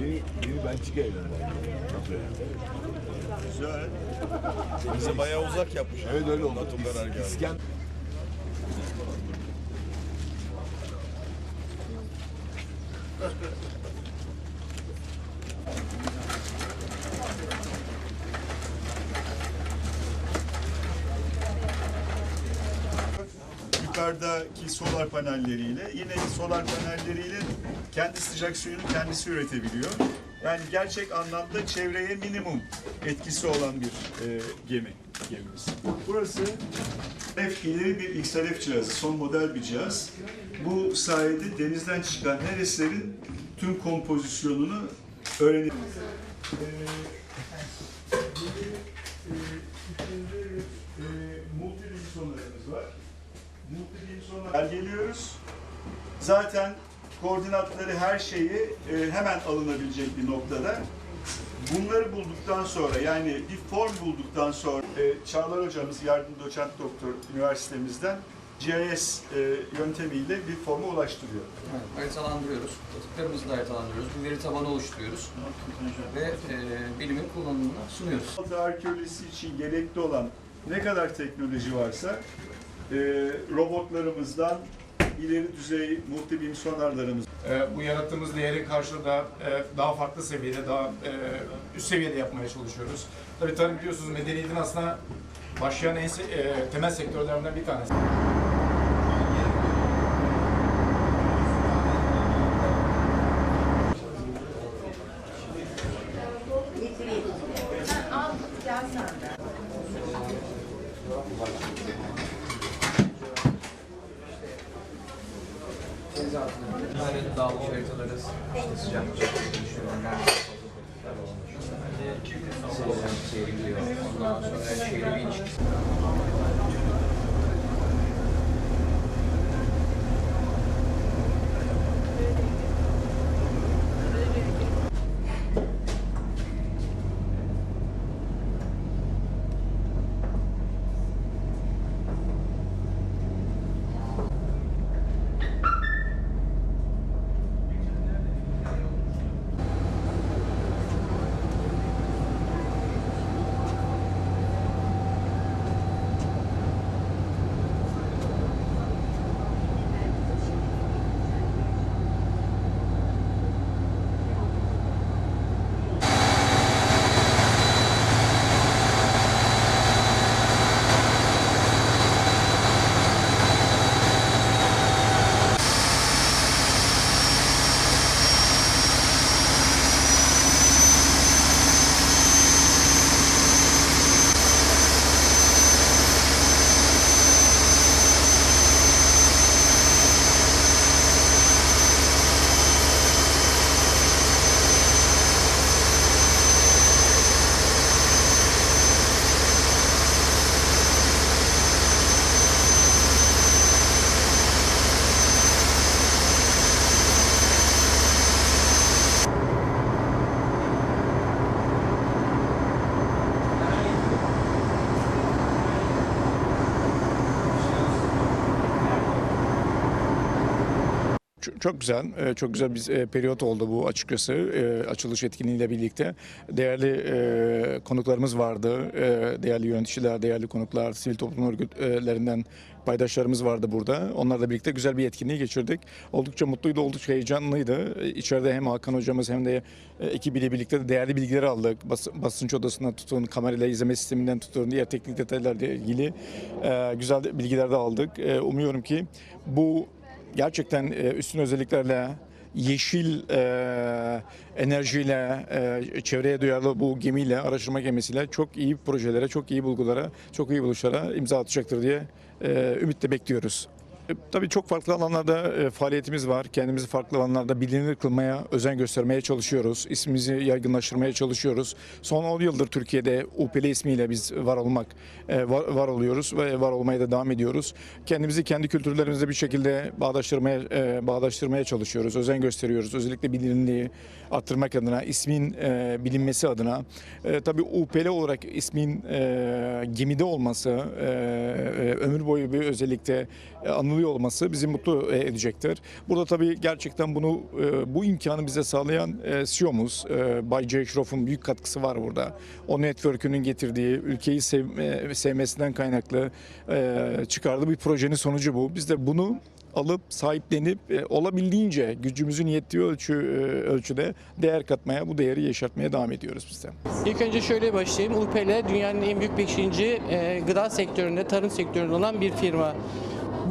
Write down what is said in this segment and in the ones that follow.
Yeni, yeni Belçika evlendi. Güzel. Bize bayağı uzak yapmış. Evet öyle oldu. NATO karargahı. İsken solar panelleriyle yine solar panelleriyle kendi sıcak suyunu kendisi üretebiliyor. Yani gerçek anlamda çevreye minimum etkisi olan bir e, gemi gemimiz. Burası ileri bir XLF cihazı, son model bir cihaz. Bu sayede denizden çıkan her eserin tüm kompozisyonunu öğrenebiliriz. E, multi sonarımız var. Multi sonar geliyoruz. Zaten koordinatları her şeyi e, hemen alınabilecek bir noktada. Bunları bulduktan sonra yani bir form bulduktan sonra e, Çağlar hocamız yardım doçent doktor üniversitemizden GIS e, yöntemiyle bir forma ulaştırıyor. Evet, haritalandırıyoruz. Atıklarımızı da haritalandırıyoruz. Bir veri tabanı oluşturuyoruz. Ve e, bilimin kullanımına sunuyoruz. Arkeolojisi için gerekli olan ne kadar teknoloji varsa e, robotlarımızdan ileri düzey multibim sonarlarımız E, bu yarattığımız değerin karşılığında e, daha farklı seviyede, daha e, üst seviyede yapmaya çalışıyoruz. Tabii tabii biliyorsunuz medeniyetin aslında başlayan en e, temel sektörlerinden bir tanesi. Deniz altında böyle dağılmış haritaları işte sıcak dönüşümler Sevilen seyriliyor. Ondan sonra şehri bir Çok, güzel, e, çok güzel bir e, periyot oldu bu açıkçası e, açılış etkinliğiyle birlikte. Değerli e, konuklarımız vardı, değerli yöneticiler, değerli konuklar, sivil toplum örgütlerinden paydaşlarımız vardı burada. Onlarla birlikte güzel bir etkinliği geçirdik. Oldukça mutluydu, oldukça heyecanlıydı. İçeride hem Hakan hocamız hem de ekibiyle birlikte de değerli bilgileri aldık. Bas, basınç odasından tutun, kamerayla izleme sisteminden tutun, diğer teknik detaylarla ilgili güzel bilgiler de aldık. Umuyorum ki bu gerçekten e, üstün özelliklerle yeşil e, enerjiyle, e, çevreye duyarlı bu gemiyle, araştırma gemisiyle çok iyi projelere, çok iyi bulgulara, çok iyi buluşlara imza atacaktır diye e, ümitle bekliyoruz. E, Tabii çok farklı alanlarda e, faaliyetimiz var. Kendimizi farklı alanlarda bilinir kılmaya, özen göstermeye çalışıyoruz. İsmimizi yaygınlaştırmaya çalışıyoruz. Son 10 yıldır Türkiye'de UPL ismiyle biz var olmak, e, var, var oluyoruz ve var olmaya da devam ediyoruz. Kendimizi kendi kültürlerimizle bir şekilde bağdaştırmaya, bağdaştırmaya çalışıyoruz. Özen gösteriyoruz. Özellikle bilinirliği arttırmak adına, ismin e, bilinmesi adına. E, tabii UPL olarak ismin e, gemide olması, e, e, ömür boyu bir özellikle e, anılıyor olması bizi mutlu e, edecektir. Burada tabii gerçekten bunu bu imkanı bize sağlayan CEO'muz Bay J. Schroff'un büyük katkısı var burada. O network'ünün getirdiği, ülkeyi sevme- sevmesinden kaynaklı çıkardığı bir projenin sonucu bu. Biz de bunu alıp sahiplenip e, olabildiğince gücümüzün yettiği ölçü e, ölçüde değer katmaya, bu değeri yaşatmaya devam ediyoruz biz de. İlk önce şöyle başlayayım. UPL dünyanın en büyük 5. E, gıda sektöründe, tarım sektöründe olan bir firma.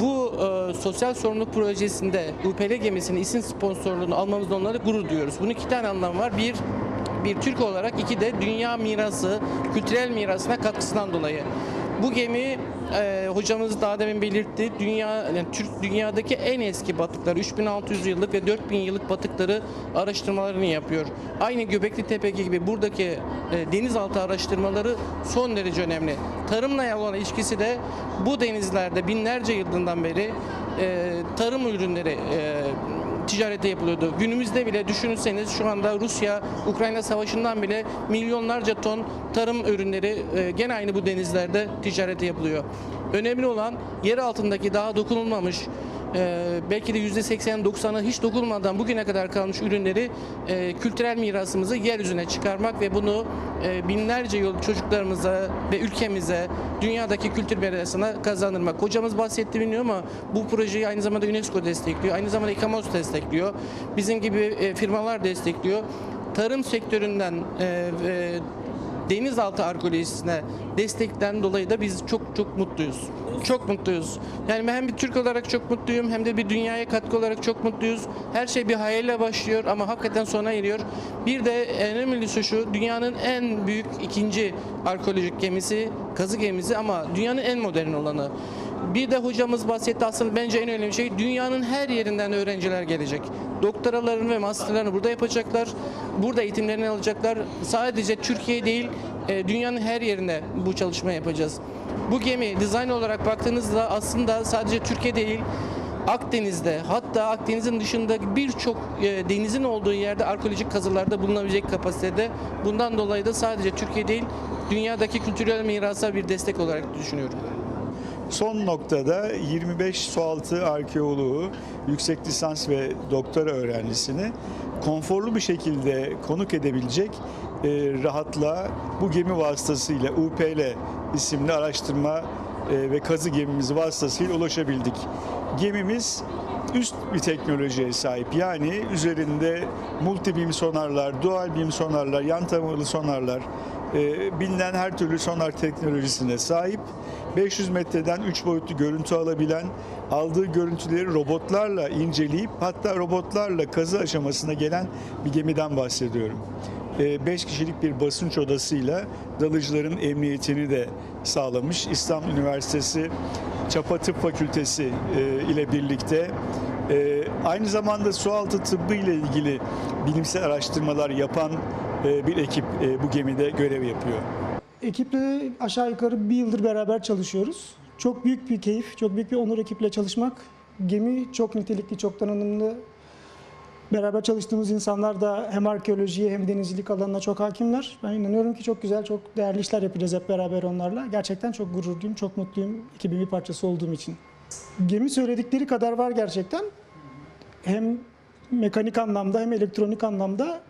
Bu e, sosyal sorumluluk projesinde UPL gemisinin isim sponsorluğunu almamızda onlara gurur duyuyoruz. Bunun iki tane anlamı var. Bir, bir Türk olarak, iki de dünya mirası, kültürel mirasına katkısından dolayı. Bu gemi e, hocamız daha demin belirtti. Dünya yani Türk dünyadaki en eski batıkları 3600 yıllık ve 4000 yıllık batıkları araştırmalarını yapıyor. Aynı Göbekli Tepe gibi buradaki e, denizaltı araştırmaları son derece önemli. Tarımla olan ilişkisi de bu denizlerde binlerce yılından beri e, tarım ürünleri e, ticarete yapılıyordu. Günümüzde bile düşünürseniz şu anda Rusya Ukrayna savaşından bile milyonlarca ton tarım ürünleri e, gene aynı bu denizlerde ticarete yapılıyor. Önemli olan yer altındaki daha dokunulmamış e, belki de %80-90'ı hiç dokunmadan bugüne kadar kalmış ürünleri e, kültürel mirasımızı yeryüzüne çıkarmak ve bunu e, binlerce yıl çocuklarımıza ve ülkemize, dünyadaki kültür mirasına kazandırmak. Hocamız bahsetti bilmiyorum ama bu projeyi aynı zamanda UNESCO destekliyor, aynı zamanda İKAMOS destekliyor, bizim gibi e, firmalar destekliyor. Tarım sektöründen e, ve denizaltı arkeolojisine destekten dolayı da biz çok çok mutluyuz. Çok mutluyuz. Yani hem bir Türk olarak çok mutluyum hem de bir dünyaya katkı olarak çok mutluyuz. Her şey bir hayalle başlıyor ama hakikaten sona eriyor. Bir de en önemlisi şu dünyanın en büyük ikinci arkeolojik gemisi, kazı gemisi ama dünyanın en modern olanı. Bir de hocamız bahsetti aslında bence en önemli şey dünyanın her yerinden öğrenciler gelecek. Doktoralarını ve masterlarını burada yapacaklar. Burada eğitimlerini alacaklar. Sadece Türkiye değil e, dünyanın her yerine bu çalışma yapacağız. Bu gemi dizayn olarak baktığınızda aslında sadece Türkiye değil Akdeniz'de hatta Akdeniz'in dışında birçok e, denizin olduğu yerde arkeolojik kazılarda bulunabilecek kapasitede. Bundan dolayı da sadece Türkiye değil dünyadaki kültürel mirasa bir destek olarak düşünüyorum. Son noktada 25 sualtı arkeoloğu, yüksek lisans ve doktora öğrencisini konforlu bir şekilde konuk edebilecek e, rahatlığa bu gemi vasıtasıyla UPL isimli araştırma e, ve kazı gemimiz vasıtasıyla ulaşabildik. Gemimiz üst bir teknolojiye sahip. Yani üzerinde multi beam sonarlar, dual beam sonarlar, yan tamalı sonarlar, e, bilinen her türlü sonar teknolojisine sahip. 500 metreden 3 boyutlu görüntü alabilen, aldığı görüntüleri robotlarla inceleyip hatta robotlarla kazı aşamasına gelen bir gemiden bahsediyorum. 5 kişilik bir basınç odasıyla dalıcıların emniyetini de sağlamış. İstanbul Üniversitesi Çapa Tıp Fakültesi e, ile birlikte e, aynı zamanda sualtı tıbbı ile ilgili bilimsel araştırmalar yapan e, bir ekip bu gemide görev yapıyor. Ekiple aşağı yukarı bir yıldır beraber çalışıyoruz. Çok büyük bir keyif, çok büyük bir onur ekiple çalışmak. Gemi çok nitelikli, çok donanımlı. Beraber çalıştığımız insanlar da hem arkeolojiye hem denizcilik alanına çok hakimler. Ben inanıyorum ki çok güzel, çok değerli işler yapacağız hep beraber onlarla. Gerçekten çok gururluyum, çok mutluyum ekibin bir parçası olduğum için. Gemi söyledikleri kadar var gerçekten. Hem mekanik anlamda hem elektronik anlamda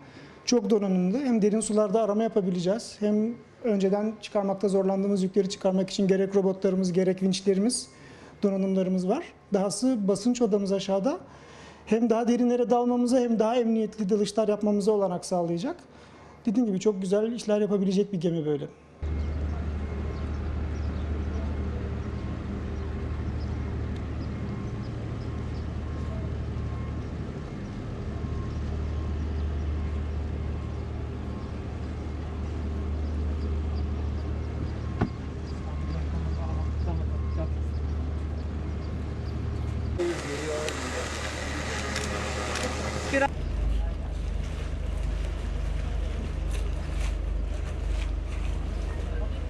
çok donanımlı. Hem derin sularda arama yapabileceğiz. Hem önceden çıkarmakta zorlandığımız yükleri çıkarmak için gerek robotlarımız gerek vinçlerimiz, donanımlarımız var. Dahası basınç odamız aşağıda. Hem daha derinlere dalmamıza hem daha emniyetli dalışlar yapmamıza olanak sağlayacak. Dediğim gibi çok güzel işler yapabilecek bir gemi böyle.